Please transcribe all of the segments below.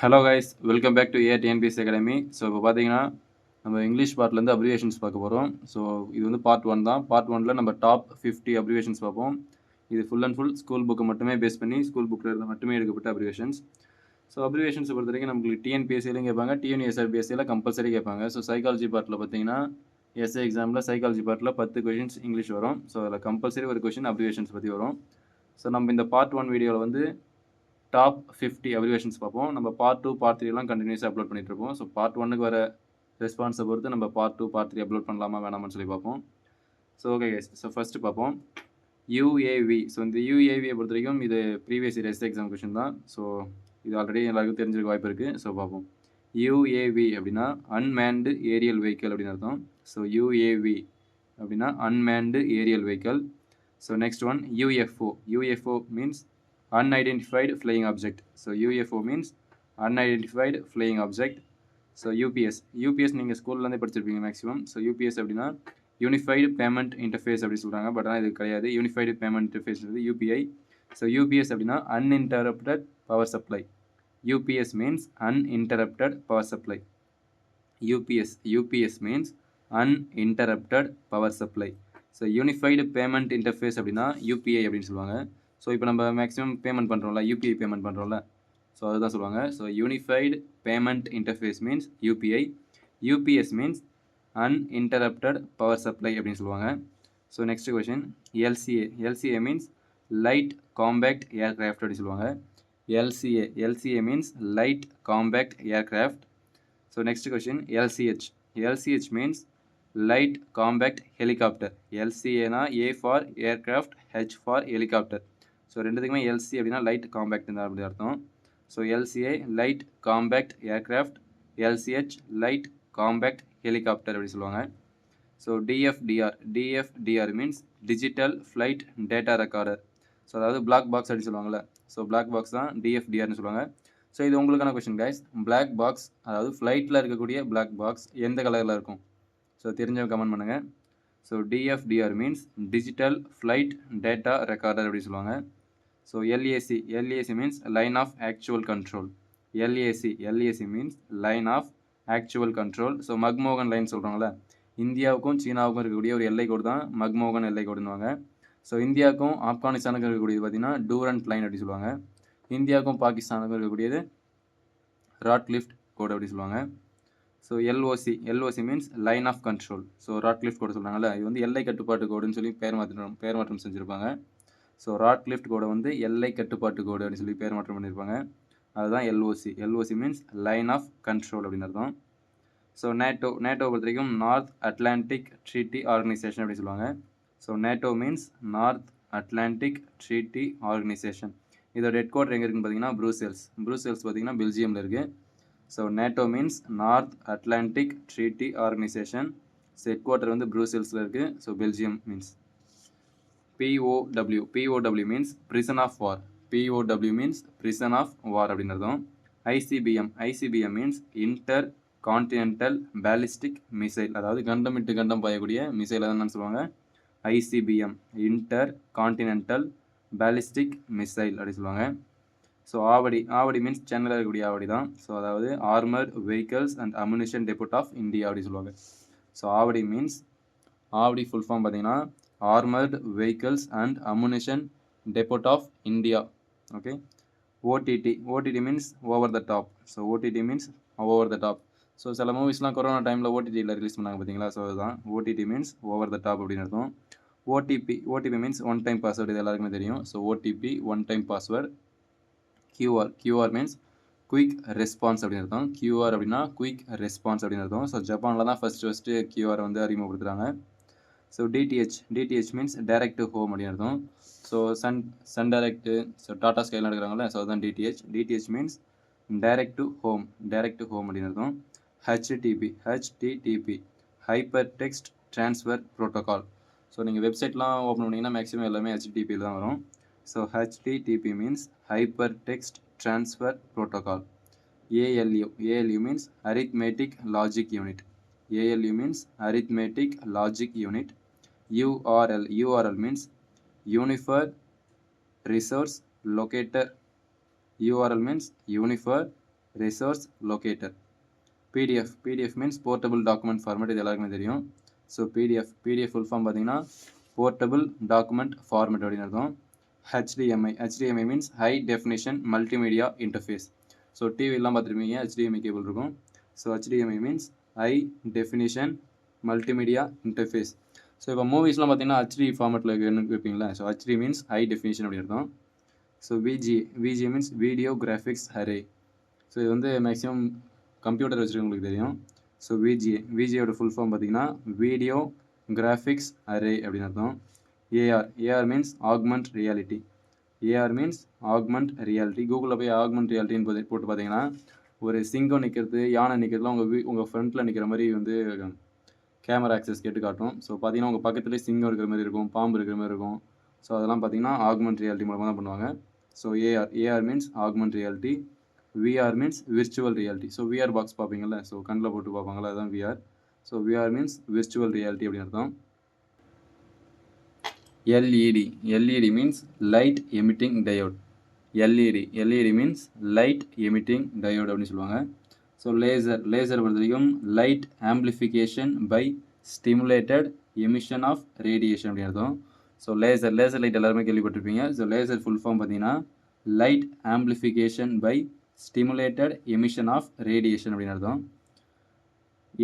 Hello guys welcome back to ATNPS TNPS academy so இப்போ பார்த்தீங்கன்னா நம்ம இங்கிலீஷ் பார்ட்லேருந்து அப்ரிவேஷன்ஸ் பார்க்க போகிறோம் ஸோ இது வந்து பார்ட் ஒன் தான். பார்ட் ஒனில் நம்ம டாப் ஃபிஃப்டி அப்ரிவேஷன்ஸ் பார்ப்போம். இது ஃபுல் அண்ட் ஃபுல் ஸ்கூல் புக்கை மட்டுமே பேஸ் பண்ணி ஸ்கூல் புக்கில் இருந்து மட்டுமே எடுக்கப்பட்ட அப்ரிவேஷன்ஸ் ஸோ அப்ரிவேஷன்ஸை பொறுத்த வரைக்கும் நம்மளுக்கு டிஎன்பிஎஸ்சிலையும் கேட்பாங்க டிஎன்எஸ்ஆர்பிஎஸ்சியில் கம்பல்சரி கேட்பாங்க. ஸோ சைக்காலஜி பார்ட்டில் பார்த்தீங்கன்னா எஸ்ஏ எக்ஸாமில் சைக்காலஜி பார்ட்டில் பத்து கொஷின்ஸ் இங்கிலீஷ் வரும். ஸோ அதில் கம்பல்சரி ஒரு கொஷின் அப்ரிவேஷன்ஸ் பற்றி வரும். ஸோ நம்ம இந்த பார்ட் ஒன் வீடியோவில் வந்து டாப் ஃபிஃப்டி அப்ரிவேஷன்ஸ் பார்ப்போம். நம்ம பார்ட் டூ பார்ட் த்ரீலாம் கண்டினியூஸாக அப்லோட் பண்ணிட்டு இருப்போம். ஸோ பார்ட் ஒன்னுக்கு வர ரெஸ்பான்ஸை பொறுத்து நம்ம part two part three upload பண்ணலாமா வேணாமான்னு சொல்லி பார்ப்போம். ஸோ ஓகே ஸோ ஃபஸ்ட்டு பார்ப்போம். யூஏவி ஸோ இந்த யூஏவியை பொறுத்த வரைக்கும் இது previous year SA exam question தான். ஸோ இது ஆல்ரெடி எல்லாருக்கும் தெரிஞ்சிருக்க வாய்ப்பு இருக்குது ஸோ பார்ப்போம். யூஏவி அப்படின்னா அன்மேன்டு ஏரியல் வெஹிக்கல் அப்படின்னு அர்த்தம். ஸோ யூஏவி அப்படின்னா unmanned aerial vehicle so next one UFO UFO means unidentified flying object. So UFO means unidentified flying object. So UPS UPS நீங்கள் ஸ்கூல்லேருந்தே படிச்சிருப்பீங்க மேக்ஸிமம் ஸோ யூபிஎஸ் அப்படின்னா unified payment interface அப்படின்னு சொல்கிறாங்க but ஆனால் இது கிடையாது. யூனிஃபைடு பேமெண்ட் இன்டர்ஃபேஸ் வந்து யூபிஐ ஸோ யூபிஎஸ் அப்படின்னா uninterrupted power supply UPS means uninterrupted power supply UPS UPS means uninterrupted power supply so unified payment interface அப்படின்னா UPI அப்படின்னு சொல்லுவாங்க. ஸோ இப்போ நம்ம மேக்ஸிமம் பேமெண்ட் பண்ணுறோம்ல யூபிஐ பேமெண்ட் பண்ணுறோம்ல ஸோ அதுதான் சொல்லுவாங்க. So unified payment interface means UPI UPS means uninterrupted power supply அப்படின்னு சொல்லுவாங்க. So next question LCA LCA means light compact aircraft அப்படின்னு சொல்லுவாங்க. LCA LCA means light compact aircraft so next question LCH LCH means light compact helicopter எல்சிஏனா A for aircraft H for helicopter so ரெண்டுத்துக்குமே LC அப்படின்னா light compact தான் அப்படி அர்த்தம். So LCI light compact aircraft LCH light compact helicopter அப்படி சொல்லுவாங்க. So DFDR DFDR means digital flight data recorder so அதாவது black box அப்படின்னு சொல்லுவாங்கள்ல ஸோ பிளாக் பாக்ஸ் தான் டிஎஃப்டிஆர்னு சொல்லுவாங்க. ஸோ இது உங்களுக்கான கொஷின் கைஸ் பிளாக் பாக்ஸ் அதாவது ஃப்ளைட்டில் இருக்கக்கூடிய பிளாக் பாக்ஸ் எந்த கலரில் இருக்கும்? ஸோ தெரிஞ்சவங்க கமெண்ட் பண்ணுங்கள் so DFDR means digital flight data recorder அப்படின்னு சொல்லுவாங்க. So LAC LAC means line of actual control LAC LAC means line of actual control so McMahon line சொல்கிறாங்களே இந்தியாவுக்கும் சீனாவுக்கும் இருக்கக்கூடிய ஒரு எல்லை கோடு தான் மக்மோகன் எல்லை கோடுன்னுவாங்க. ஸோ இந்தியாவுக்கும் ஆப்கானிஸ்தானுக்கும் இருக்கக்கூடியது பார்த்தீங்கன்னா டூரண்ட் லைன் அப்படி சொல்லுவாங்க. இந்தியாவுக்கும் பாகிஸ்தானுக்கும் இருக்கக்கூடியது ராட்லிஃப்ட் கோடு அப்படி சொல்லுவாங்க. So LOC LOC means line of control so Radcliffe கோடு சொல்கிறாங்கல்ல இது வந்து எல்லை கட்டுப்பாட்டு கோடுன்னு சொல்லி பேர் மாற்றம் பேர் மாற்றம் செஞ்சுருப்பாங்க. ஸோ ராட் லிஃப்ட் கோடை வந்து எல்லை கட்டுப்பாட்டு கோடு அப்படின்னு சொல்லி பேர் மாற்றம் பண்ணியிருப்பாங்க. அதுதான் LOC LOC means line of control அப்படின்னு அர்த்தம். ஸோ நேட்டோ நேட்டோ பொறுத்த வரைக்கும் நார்த் அட்லாண்டிக் ட்ரீட்டி ஆர்கனைசேஷன் அப்படின்னு சொல்லுவாங்க. So NATO means North Atlantic treaty organisation இதோட ஹெட் குவார்டர் எங்கே இருக்குன்னு பார்த்தீங்கன்னா ப்ரூசெல்ஸ் ப்ரூசெல்ஸ் பார்த்தீங்கன்னா பெல்ஜியமில் இருக்குது so NATO means North Atlantic treaty organisation so head quarter வந்து ப்ரூசெல்ஸில் இருக்குது so Belgium means POW POW means prisoner of war POW means prisoner of war அப்படின்றதும் ICBM ICBM means intercontinental ballistic missile அதாவது கண்டம் விட்டு கண்டம் பாயக்கூடிய மிசைல் என்னன்னு சொல்லுவாங்க. ICBM inter continental ballistic missile அப்படின்னு சொல்லுவாங்க. ஸோ ஆவடி ஆவடி மீன்ஸ் சென்னையில் இருக்கக்கூடிய ஆவடி தான். ஸோ அதாவது armoured vehicles and ammunition depot of India அப்படின்னு சொல்லுவாங்க. So Avadi means Avadi full form பார்த்தீங்கன்னா armoured vehicles and ammunition depot of India okay OTT OTT means over the top so OTT means over the top so சில மூவிஸ்லாம் corona டைமில் ஓடிடியில் release பண்ணாங்க பார்த்தீங்களா so அதுதான். OTT means over the top அப்படின்னு அர்த்தம். OTP OTP means one time password இது எல்லாருக்குமே தெரியும். So OTP one time password QR QR means quick response அப்படின்னு அர்த்தம். கியூஆர் அப்படின்னா குயிக் ரெஸ்பான்ஸ் அப்படின்னு அர்த்தம். ஸோ ஜப்பானில் தான் ஃபஸ்ட்டு ஃபஸ்ட்டு கியூஆர் வந்து அறிமுகப்படுத்துகிறாங்க so DTH DTH means direct home அப்படின்னு அர்த்தம். So Sun Sun Direct so Tata ஸ்கைலாம் எடுக்கிறாங்களே ஸோ அதுதான் DTH DTH means direct to home direct home அப்படின்னு அர்த்தம். HTP HTTP hypertext transfer protocol so நீங்கள் வெப்சைட்லாம் ஓப்பன் பண்ணிங்கன்னா மேக்ஸிமம் எல்லாமே ஹெச்டிபியில் தான் வரும். So HTTP means hypertext transfer protocol ALU ALU means arithmetic logic unit ALU means arithmetic logic unit URL URL means unified resource locator. URL means unified resource locator PDF PDF means portable document format இது எல்லாருக்குமே தெரியும். So PDF PDF full form பார்த்தீங்கன்னா portable document format அப்படின்னு அர்த்தம். HDMI HDMI means high definition multimedia interface so டிவிலாம் பார்த்துருப்பீங்க. HDMI cable இருக்கும். So HDMI means high definition multimedia interface so இப்போ மூவிஸ்லாம் பார்த்தீங்கன்னா ஹெச்டி ஃபார்மேட்டில் வைப்பீங்களா so HD means high definition அப்படி இருக்கும் so VG VG means video graphics array so இது வந்து மேக்ஸிமம் கம்ப்யூட்டர் வச்சுருக்கவங்களுக்கு தெரியும். ஸோ விஜி விஜியோட ஃபுல் ஃபார்ம் பார்த்தீங்கன்னா வீடியோ கிராஃபிக்ஸ் அரே அப்படின்னு அர்த்தம். AR AR means augment reality AR means augment reality கூகுளில் போய் ஆக்மெண்ட் ரியாலிட்டின்னு போட்டு போட்டு பார்த்தீங்கன்னா ஒரு சிங்கம் நிற்கிறது யானை நிற்கிறதுலாம் உங்கள் வீ உங்கள் ஃப்ரண்ட்டில் நிற்கிற மாதிரி வந்து கேமரா ஆக்சஸ் கேட்டு காட்டும் ஸோ பார்த்தீங்கன்னா உங்கள் பக்கத்துலேயே சிங்கம் இருக்கிற மாதிரி இருக்கும் பாம்பு இருக்கிற மாதிரி இருக்கும். ஸோ அதெல்லாம் பார்த்தீங்கன்னா ஆக்மெண்ட் ரியாலிட்டி மூலமாக தான் பண்ணுவாங்க. So AR AR means augmented reality VR means virtual reality so VR box பார்ப்பீங்கள்ல so கண்ணில் போட்டு பார்ப்பாங்களா அதுதான் VR so VR means virtual reality அப்படின்னு அர்த்தம். LED LED means light emitting diode LED LED means light emitting diode அப்படின்னு சொல்லுவாங்க. So laser laser பொறுத்த வரைக்கும் light amplification by stimulated emission of radiation அப்படின்னு அர்த்தம். ஸோ லேசர் லேசர் லைட் எல்லாருமே கேள்விப்பட்டிருப்பீங்க. ஸோ லேசர் ஃபுல் ஃபார்ம் பார்த்தீங்கன்னா light amplification by stimulated emission of radiation அப்படின்னு அர்த்தம்.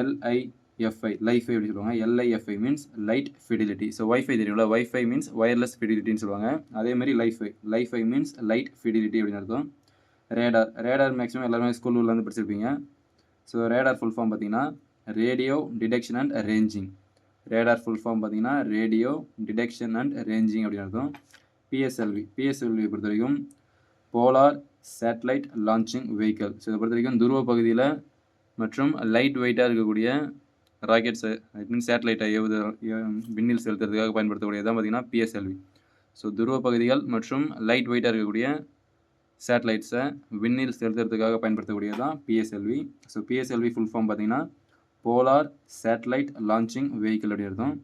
L I F I LiFi அப்படி சொல்லுவாங்க. L I F I means light fidelity so WiFi தெரியும்ல? ஒய்ஃபை மீன்ஸ் ஒயர்லெஸ் ஃபிடிலிட்டின்னு சொல்லுவாங்க. அதே மாதிரி லைஃபை லைஃபை மீன்ஸ் லைட் ஃபிடிலிட்டி அப்படின்னு அர்த்தம். ரேடார் ரேடார் மேக்ஸிமம் எல்லாருமே ஸ்கூலில் வந்து படிச்சிருப்பீங்க. ஸோ ரேடார் ஃபுல் ஃபார்ம் பார்த்தீங்கன்னா radio detection and ranging radar full form பார்த்தீங்கன்னா ரேடியோ டிடெக்ஷன் அண்ட் ரேஞ்சிங் அப்படின்னு அர்த்தம். பிஎஸ்எல்வி பிஎஸ்எல்வி பொறுத்த வரைக்கும் polar satellite launching vehicle so இதை பொறுத்த வரைக்கும் துருவ பகுதியில் மற்றும் லைட் வெயிட்டாக இருக்கக்கூடிய ராக்கெட்ஸை ஐ மீன் சேட்டலைட்டை ஏவுத விண்ணில் செலுத்துறதுக்காக பயன்படுத்தக்கூடியதான் பார்த்தீங்கன்னா பிஎஸ்எல்வி ஸோ துருவ பகுதிகள் மற்றும் லைட் வெயிட்டாக இருக்கக்கூடிய சேட்டலைட்ஸை விண்ணில் செலுத்துறதுக்காக பயன்படுத்தக்கூடியது தான் PSLV so PSLV full form பார்த்தீங்கன்னா போலார் சேட்டலைட் லான்ச்சிங் வெஹிக்கிள் அப்படி அர்த்தம்.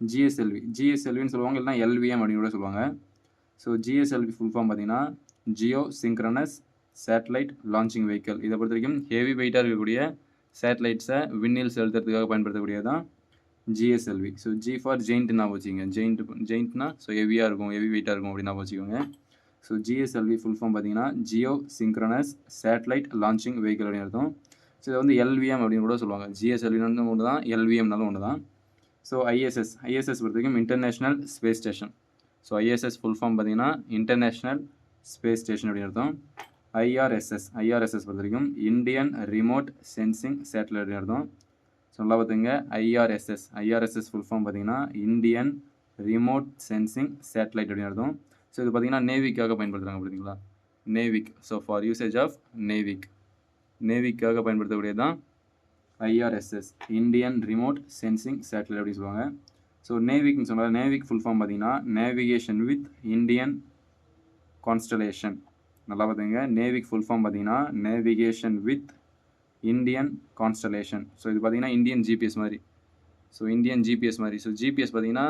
ஜிஎஸ்எல்வி ஜிஎஸ்எல்வின்னு சொல்லுவாங்க இல்லைனா எல்விஎம் அப்படின்னு கூட சொல்லுவாங்க. ஸோ ஜிஎஸ்எல்வி ஃபுல் ஃபார்ம் பார்த்தீங்கன்னா geosynchronous satellite launching vehicle இதை பொறுத்த வரைக்கும் ஹெவி வெயிட்டாக இருக்கக்கூடிய சேட்டலைட்ஸை விண்ணில் செலுத்துறதுக்காக பயன்படுத்தக்கூடியது தான் ஜிஎஸ்எல்வி ஸோ ஜி ஃபார் ஜெயிண்ட்னா நான் வச்சுக்கோங்க. ஜெயிண்ட் ஜெயிண்ட்னா ஸோ ஹெவியாக இருக்கும் ஹெவி வெயிட்டாக இருக்கும் அப்படின்னு வச்சுக்கோங்க. ஸோ ஜிஎஸ்எல்வி ஃபுல் ஃபார்ம் பார்த்தீங்கன்னா geosynchronous satellite launching vehicle அப்படின்னு அர்த்தம். ஸோ இதை வந்து எல்விஎம் அப்படின்னு கூட சொல்லுவாங்க. ஜிஎஸ்எல்வினாலும் ஒன்று தான் எல்விஎம்னாலும் ஒன்று தான் ஸோ ஐஎஸ்எஸ் ஐஎஸ்எஸ் பொறுத்த வரைக்கும் international space station so ISS full form பார்த்தீங்கன்னா இன்டர்நேஷ்னல் ஸ்பேஸ் ஸ்டேஷன் அப்படின்னு அர்த்தம். ஐஆர்எஸ்எஸ் ஐஆர்எஸ்எஸ் பொறுத்த வரைக்கும் இந்தியன் ரிமோட் சென்சிங் சேட்டலைட் அப்படின்னு அர்த்தம். ஸோ நல்லா பார்த்துங்க. ஐஆர்எஸ்எஸ் ஐஆர்எஸ்எஸ் ஃபுல் ஃபார்ம் பார்த்தீங்கன்னா இந்தியன் ரிமோட் சென்சிங் சேட்டலைட் அப்படின்னு அர்த்தம். ஸோ இது பார்த்தீங்கன்னா நேவிக்காக பயன்படுத்துகிறாங்க பார்த்தீங்களா NavIC so for usage of NavIC நேவிக்காக பயன்படுத்தக்கூடியது தான் IRSS Indian remote sensing satellite அப்படின்னு சொல்லுவாங்க. ஸோ நேவிக்னு சொன்னால் நேவிக் ஃபுல் ஃபார்ம் பார்த்தீங்கன்னா நேவிகேஷன் வித் இந்தியன் கான்ஸ்டலேஷன் நல்லா பார்த்துங்க நேவிக் ஃபுல் ஃபார்ம் பார்த்தீங்கன்னா navigation with Indian constellation so இது பார்த்தீங்கன்னா இந்தியன் ஜிபிஎஸ் மாதிரி. ஸோ இந்தியன் ஜிபிஎஸ் மாதிரி. ஸோ ஜிபிஎஸ் பார்த்தீங்கன்னா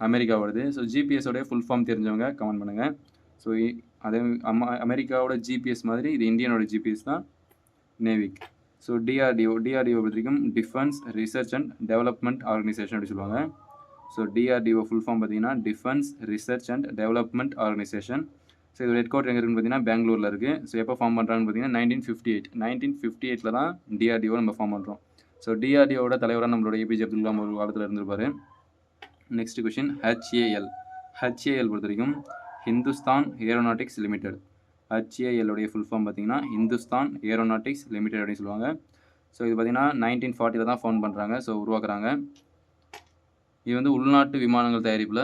அமெரிக்காவோடது ஸோ ஜிபிஎஸோடைய ஃபுல் ஃபார்ம் தெரிஞ்சவங்க கமெண்ட் பண்ணுங்கள் ஸோ அதே அம்மா அமெரிக்காவோட ஜிபிஎஸ் மாதிரி இது இந்தியனோட ஜிபிஎஸ் தான் நேவிக் ஸோ டிஆர்டிஓ டிஆர்டிஓ வரைக்கும் defence research and development organisation அப்படி சொல்லுவாங்க. ஸோ டிஆர்டிஓ ஃபுல் ஃபார்ம் பார்த்தீங்கன்னா defence research and development organisation so இதோட ஹெட் கோட் எங்கே இருக்குன்னு பார்த்தீங்கன்னா பெங்களூரில் இருக்குது ஸோ எப்போ ஃபார்ம் பண்ணுறாங்கன்னு பார்த்தீங்கன்னா nineteen fifty eight nineteen fifty எயிட்டில் தான் டிஆர்டிஓ நம்ம ஃபார்ம் பண்ணுறோம் ஸோ டிஆர்டிஓட தலைவராக நம்மளோட ஏபிஜே அப்துல் கலாம் ஒரு காலத்தில் இருந்திருப்பார். நெக்ஸ்ட் கொஷின் ஹெச்ஏஎல் ஹெச்ஏஎல் பொறுத்த வரைக்கும் ஹிந்துஸ்தான் ஏரோநாட்டிக்ஸ் லிமிடெட் ஹெச்ஏஎல்லுடைய ஃபுல் ஃபார்ம் பார்த்தீங்கன்னா ஹிந்துஸ்தான் ஏரோநாட்டிக்ஸ் லிமிடெட் அப்படின்னு சொல்லுவாங்க. ஸோ இது பார்த்தீங்கன்னா நைன்டீன் ஃபார்ட்டியில் தான் ஃபோன் பண்ணுறாங்க ஸோ உருவாக்குறாங்க. இது வந்து உள்நாட்டு விமானங்கள் தயாரிப்பில்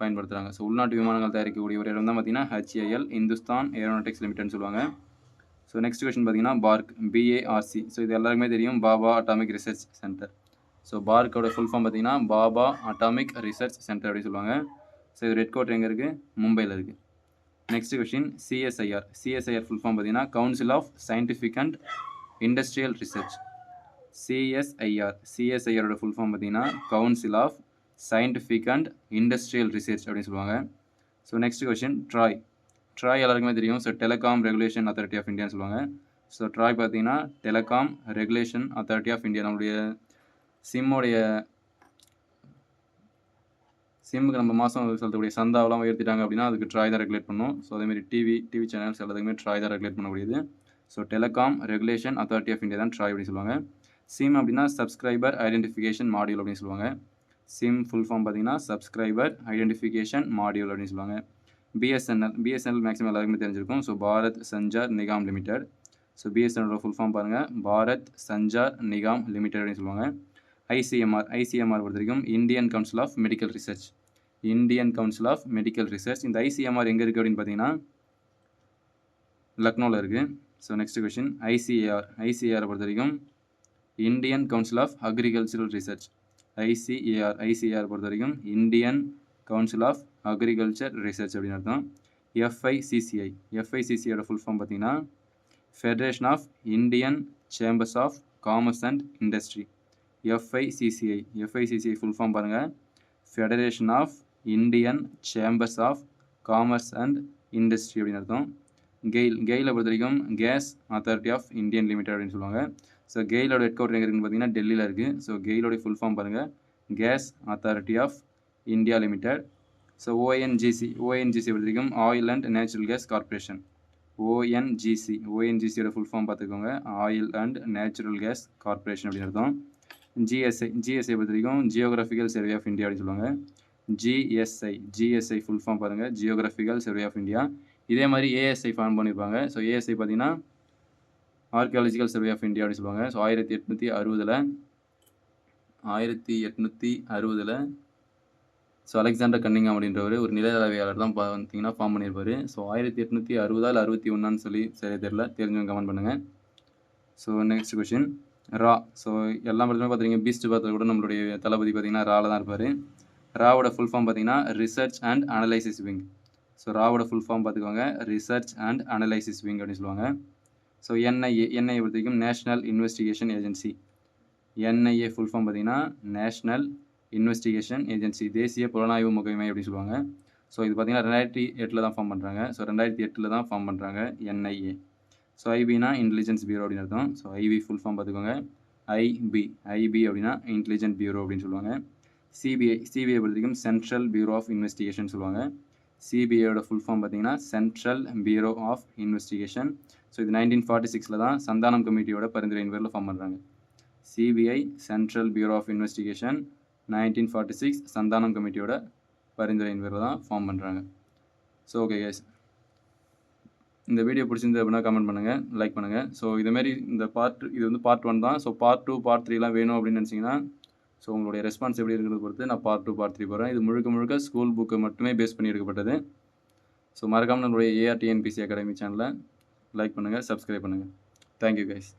பயன்படுத்துகிறாங்க ஸோ உள்நாட்டு விமானங்கள் தயாரிக்கக்கூடிய ஒரு இடம் தான் பார்த்தீங்கன்னா ஹெச்ஏஎல் இந்துஸ்தான் ஏரோநாட்டிக்ஸ் லிமிடெட்னு சொல்லுவாங்க. ஸோ நெக்ஸ்ட் கொஷின் பார்த்தீங்கன்னா பார்க் பிஏஆர்சி ஸோ இது எல்லாருக்குமே தெரியும். Bhabha Atomic Research Centre so பார்க்கோட full form பார்த்தீங்கன்னா பாபா அட்டாமிக் ரிசர்ச் சென்டர் அப்படின்னு சொல்லுவாங்க. ஸோ இது ரெட் கோட் எங்கே இருக்குது மும்பையில் இருக்குது next question CSIR CSIR full form பார்த்தீங்கன்னா council of scientific and industrial research CSIR சிஎஸ்ஐஆரோட full form பார்த்தீங்கன்னா council of scientific and industrial research அப்படின்னு சொல்லுவாங்க. So next question TRAI TRAI எல்லாருக்குமே தெரியும். So telecom regulation authority of இந்தியான்னு சொல்லுவாங்க. So TRAI பார்த்தீங்கன்னா telecom regulation authority of India நம்மளுடைய சிம்முடைய சிம்முக்கு நம்ம மாதம் செலுத்தக்கூடிய சந்தாவெல்லாம் உயர்த்திட்டாங்க அப்படின்னா அதுக்கு ட்ராய் தான் ரெகுலேட் பண்ணும். ஸோ அதேமாதிரி டிவி டிவி சேனல்ஸ் எல்லாத்துக்குமே ட்ராய் தான் ரெகுலேட் பண்ணக்கூடியது. So telecom regulation authority of India தான் ட்ராய் அப்படின்னு சொல்லுவாங்க. சிம் அப்படின்னா சப்ஸ்கிரைபர் ஐடென்டிஃபிகேஷன் மாடியூல் அப்படின்னு சொல்லுவாங்க. சிம் ஃபுல் ஃபார்ம் பார்த்தீங்கன்னா சப்ஸ்கிரைபர் ஐடென்டிஃபிகேஷன் மாடியூல் அப்படின்னு சொல்லுவாங்க. பிஎஸ்என்எல் பிஎஸ்என்எல் மேக்ஸிமம் எல்லாருக்குமே தெரிஞ்சிருக்கும். So Bharat Sanchar Nigam limited so பிஎஸ்என்எலோட full form பாருங்கள் பாரத் சஞ்சார் நிகாம் லிமிடெட் அப்படின்னு சொல்லுவாங்க. ஐசிஎம்ஆர் ஐசிஎம்ஆர் பொறுத்த வரைக்கும் Indian council of medical research Indian council of medical research இந்த ஐசிஎம்ஆர் எங்கே இருக்குது அப்படின்னு பார்த்தீங்கன்னா லக்னோவில் இருக்குது so next question ICAR ICAR பொறுத்த வரைக்கும் Indian council of agricultural research ICAR ICAR பொறுத்த வரைக்கும் Indian council of agriculture research அப்படின்னு அர்த்தம். எஃப்ஐசிசிஐ எஃப்ஐசிசியோட ஃபுல் ஃபார்ம் பார்த்தீங்கன்னா federation of Indian chambers of commerce and industry FICCI FICCI full form பாருங்கள் federation of Indian chambers of commerce and industry அப்படின்னு அர்த்தம். GAIL கெயிலை பொறுத்த வரைக்கும் gas authority of Indian limited அப்படின்னு சொல்லுவாங்க. ஸோ கெயிலோட ஹெட் கோட் எங்கே இருக்குன்னு பார்த்தீங்கன்னா டெல்லியில் இருக்குது ஸோ கெயிலோட ஃபுல் ஃபார்ம் பாருங்கள் gas authority of India limited so ONGC ONGC பொறுத்த வரைக்கும் oil and natural gas corporation ONGC ஓஎன்ஜிசியோட full form பார்த்துக்கோங்க oil and natural gas corporation அப்படின்னு அர்த்தம். ஜிஎஸ்ஐ ஜிஎஸ்ஐ பொறுத்த வரைக்கும் ஜியோகிராஃபிக்கல் சர்வே ஆஃப் இந்தியா அப்படின்னு சொல்லுவாங்க. ஜிஎஸ்ஐ ஜிஎஸ்ஐ ஃபுல் ஃபார்ம் பாருங்கள் ஜியோகிராஃபிக்கல் சர்வே ஆஃப் இந்தியா இதே மாதிரி ஏஎஸ்ஐ ஃபார்ம் பண்ணியிருப்பாங்க ஸோ ஏஎஸ்ஐ பார்த்தீங்கன்னா ஆர்கியாலஜிக்கல் சர்வே ஆஃப் இந்தியா அப்படின்னு சொல்லுவாங்க. ஸோ ஆயிரத்தி எட்நூற்றி அறுபதில் ஆயிரத்தி எட்நூற்றி அறுபதில் ஸோ அலெக்சாண்டர் கன்னிங்காம் அப்படின்றவர் ஒரு நிலநடுவியாளர் தான் பார்த்தீங்கன்னா ஃபார்ம் பண்ணியிருப்பார் ஸோ ஆயிரத்தி எட்நூற்றி அறுபதால் அறுபத்தி ஒன்றான்னு சொல்லி சரியாக தெரில தெரிஞ்சவங்க கமெண்ட் பண்ணுங்கள் ஸோ நெக்ஸ்ட் கொஷின் ரா. ஸோ எல்லா படத்துலையும் பார்த்துருக்கீங்க பீஸ்ட் பார்த்து கூட நம்மளுடைய தளபதி பார்த்தீங்கன்னா ராவில் தான் இருப்பார். ராவோட ஃபுல் ஃபார்ம் பார்த்தீங்கன்னா research and analysis wing so ராவோட full form பார்த்துக்கோங்க ரிசர்ச் அண்ட் அனலைசிஸ் விங் அப்படின்னு சொல்லுவாங்க. ஸோ என்ஐஏ என்ஐஏ பொறுத்த வரைக்கும் national investigation agency NIA full form பார்த்தீங்கன்னா நேஷ்னல் இன்வெஸ்டிகேஷன் ஏஜென்சி தேசிய புலனாய்வு முகமை அப்படின்னு சொல்லுவாங்க. ஸோ இது பார்த்தீங்கன்னா ரெண்டாயிரத்தி எட்டில் தான் ஃபார்ம் பண்ணுறாங்க ஸோ ரெண்டாயிரத்தி எட்டில் தான் ஃபார்ம் பண்ணுறாங்க என்ஐஏ ஸோ ஐபினா இன்டெலிஜென்ஸ் பியூரோ அப்படின்னு அர்த்தம். ஸோ ஐபி ஃபுல் ஃபார்ம் பார்த்துக்கோங்க. ஐபி ஐபி அப்படின்னா இன்டெலிஜென்ட் பியூரோ அப்படின்னு சொல்லுவாங்க. சிபிஐ சிபிஐ பொறுத்தவரைக்கும் சென்ட்ரல் பியூரோ ஆஃப் இன்வெஸ்டிகேஷன் சொல்லுவாங்க. சிபிஐயோட ஃபுல் ஃபார்ம் பார்த்தீங்கன்னா central bureau of investigation so இது நைன்டீன் ஃபார்ட்டி சிக்ஸில் தான் சந்தானம் கமிட்டியோட பரிந்துரையின் பேரில் ஃபார்ம் பண்ணுறாங்க CBI central bureau of investigation nineteen forty six Santhanam கமிட்டியோட பரிந்துரையின் பேரில் தான் ஃபார்ம் பண்ணுறாங்க ஸோ ஓகே கேஸ் இந்த வீடியோ பிடிச்சிருந்து அப்படின்னா கமெண்ட் பண்ணுங்கள் லைக் பண்ணுங்கள் ஸோ இதுமாரி இந்த பார்ட் இது வந்து பார்ட் ஒன் தான். ஸோ பார்ட் டூ பார்ட் த்ரீலாம் வேணும் அப்படின்னு நினச்சிங்கன்னா ஸோ உங்களுடைய ரெஸ்பான்ஸ் எப்படி இருக்கிறது பொறுத்து நான் பார்ட் டூ பார்ட் த்ரீ போகிறேன் இது முழுக்க முழுக்க ஸ்கூல் புக்கு மட்டுமே பேஸ் பண்ணி எடுக்கப்பட்டது. ஸோ மறக்காமல் நம்மளுடைய ஏஆர்டிஎன்பிசி அகாடமி சேனலை லைக் பண்ணுங்கள் சப்ஸ்கிரைப் பண்ணுங்கள் தேங்க்யூ கைஸ்